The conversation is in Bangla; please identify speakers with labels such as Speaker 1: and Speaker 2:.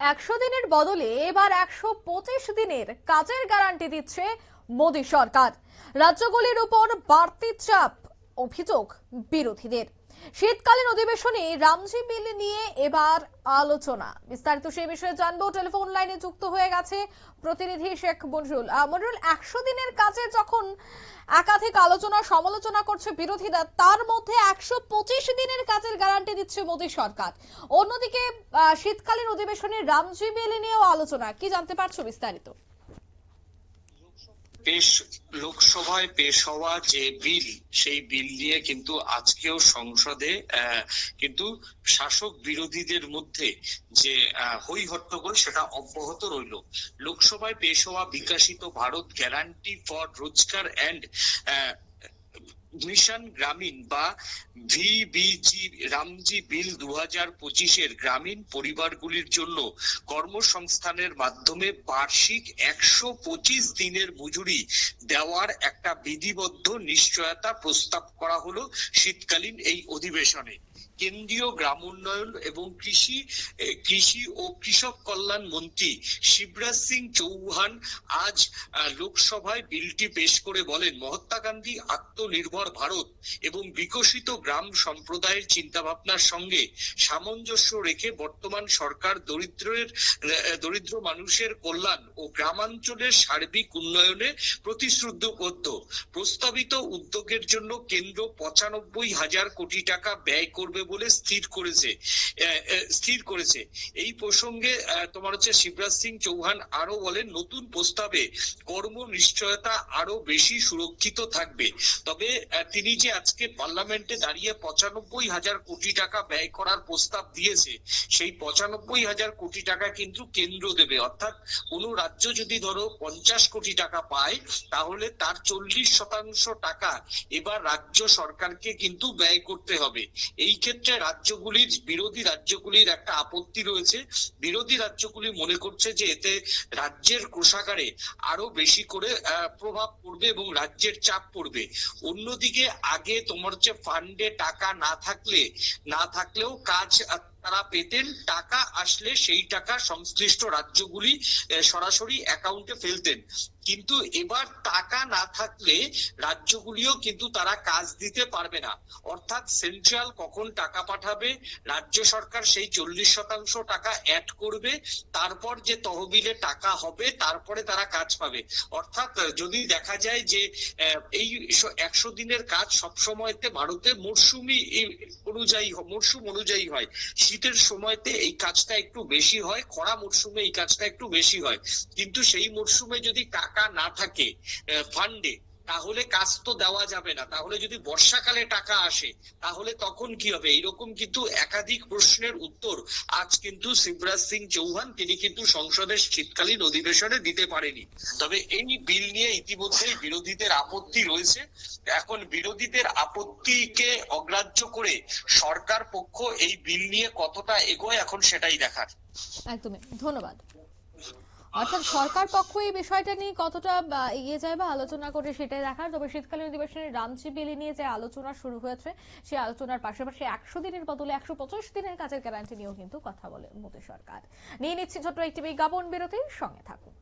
Speaker 1: একশো দিনের বদলে এবার একশো পঁচিশ দিনের কাজের গ্যারান্টি দিচ্ছে মোদী সরকার। রাজ্যগুলির উপর বাড়তি চাপ, অভিযোগ বিরোধীদের। শীতকালীন অধিবেশনে রামজি বিল নিয়ে এবার আলোচনা। বিস্তারিত সেই বিষয়ে জানব। টেলিফোন লাইনে যুক্ত হয়ে গেছে প্রতিনিধি শেখ মনরুল। মনরুল, একশো দিনের কাজে যখন একাধিক আলোচনা, সমালোচনা করছে বিরোধীরা, তার মধ্যে একশো পঁচিশ দিনের কাজের গ্যারান্টি দিচ্ছে মোদী সরকার। অন্যদিকে শীতকালীন অধিবেশনে রামজি বিল নিয়েও আলোচনা। কি জানতে পারছ বিস্তারিত?
Speaker 2: পেশ, লোকসভায় পেশ হওয়া যে বিল, সেই বিল নিয়ে কিন্তু আজকেও সংসদে কিন্তু শাসক বিরোধীদের মধ্যে যে হই হট্টগোল সেটা অব্যাহত রইল। লোকসভায় পেশ হওয়া Viksit Bharat guarantee for Rozgar and mission Gramin বা ভিবিজি রামজি বিল দু হাজার পঁচিশের গ্রামীণ পরিবারগুলির জন্য কর্মসংস্থানের মাধ্যমে বার্ষিক একশো পঁচিশ দিনের মজুরি দেওয়ার একটা বিধিবদ্ধ নিশ্চয়তা প্রস্তাব করা হলো শীতকালীন এই অধিবেশনে। কেন্দ্রীয় গ্রাম উন্নয়ন এবং কৃষি কৃষি ও কৃষক কল্যাণ মন্ত্রী শিবরাজ সিং চৌহান আজ লোকসভায় বিলটি পেশ করে বলেন, মহাত্মা গান্ধী আত্মনির্ভর ভারত এবং বিকশিত গ্রাম সম্প্রদায়ের চিন্তা ভাবনার সঙ্গে সামঞ্জস্য রেখে বর্তমান সরকার দরিদ্রের দরিদ্র মানুষের কল্যাণ ও গ্রামাঞ্চলের সার্বিক উন্নয়নে প্রতিশ্রুতিবদ্ধ প্রস্তাবিত উদ্যোগের জন্য কেন্দ্র পঁচানব্বই হাজার কোটি টাকা ব্যয় করবে বলে স্থির করেছে স্থির করেছে। এই প্রসঙ্গে তোমার হচ্ছে শিবরাজ সিং চৌহান আরও বলেন, নতুন প্রস্তাবে কর্ম নিশ্চয়তা আরও বেশি সুরক্ষিত থাকবে। তবে তিনি যে আজকে পার্লামেন্টে দাঁড়িয়ে পঁচানব্বই হাজার কোটি টাকা ব্যয় করার প্রস্তাব দিয়েছে, সেই পঁচানব্বই হাজার কোটি টাকা কিন্তু কেন্দ্র দেবে। অর্থাৎ, কোন রাজ্য যদি ধরো পঞ্চাশ কোটি টাকা পায়, তাহলে তার চল্লিশ শতাংশ টাকা এবার রাজ্য সরকারকে কিন্তু ব্যয় করতে হবে। এই ক্ষেত্রে রাজ্যগুলির, বিরোধী রাজ্যগুলির একটা আপত্তি রয়েছে। বিরোধী রাজ্যগুলি মনে করছে যে এতে রাজ্যের কোষাগারে আরও বেশি করে প্রভাব পড়বে এবং রাজ্যের চাপ পড়বে। অন্যদিকে আগে তোমার হচ্ছে ফান্ডে টাকা না থাকলে, না থাকলেও কাজ তারা পেতেন, টাকা আসলে সেই টাকা সংশ্লিষ্ট রাজ্যগুলি সরাসরি অ্যাকাউন্টে ফেলতেন। কিন্তু এবার টাকা না থাকলে রাজ্যগুলিও কিন্তু তারা কাজ দিতে পারবে না। অর্থাৎ সেন্ট্রাল কখন টাকা পাঠাবে, রাজ্য সরকার সেই চল্লিশ শতাংশ টাকা অ্যাড করবে, তারপর যে তহবিলে টাকা হবে, তারপরে তারা কাজ পাবে। অর্থাৎ যদি দেখা যায় যে এই একশো দিনের কাজ সবসময়তে ভারতে মরশুমি অনুযায়ী মরশুম অনুযায়ী হয়। শীতের সময়তে এই কাজটা একটু বেশি হয়, খরা মরশুমে এই কাজটা একটু বেশি হয়। কিন্তু সেই মরশুমে যদি টাকা না থাকে ফান্ডে তাহলে কাজ তো দেওয়া যাবে না। তাহলে যদি বর্ষাকালে টাকা আসে, তাহলে তখন কি হবে? এইরকম কিন্তু একাধিক প্রশ্নের উত্তর আজ কিন্তু শিবরাজ সিং চৌহান, তিনি কিন্তু সংসদের শীতকালীন অধিবেশনে দিতে পারেনি। তবে এই বিল নিয়ে ইতিমধ্যেই বিরোধীদের আপত্তি রয়েছে। এখন বিরোধীদের আপত্তিকে অগ্রাহ্য করে সরকার পক্ষ এই বিল নিয়ে কতটা এগোয় এখন সেটাই দেখার।
Speaker 1: একদমই। ধন্যবাদ। অর্থাৎ সরকার পক্ষ এই বিষয়টা নিয়ে কতটা এগিয়ে যায় বা আলোচনা করে সেটাই দেখার। তবে শীতকালীন অধিবেশনে রামজি বিল নিয়ে যে আলোচনা শুরু হয়েছে সেই আলোচনার পাশাপাশি একশো দিনের বদলে একশো দিনের কাজের গ্যারান্টি নিয়েও কিন্তু কথা বলে মোদী সরকার। নিয়ে নিচ্ছি ছোট্ট একটি বিজ্ঞাপন বিরতির সঙ্গে থাকুন।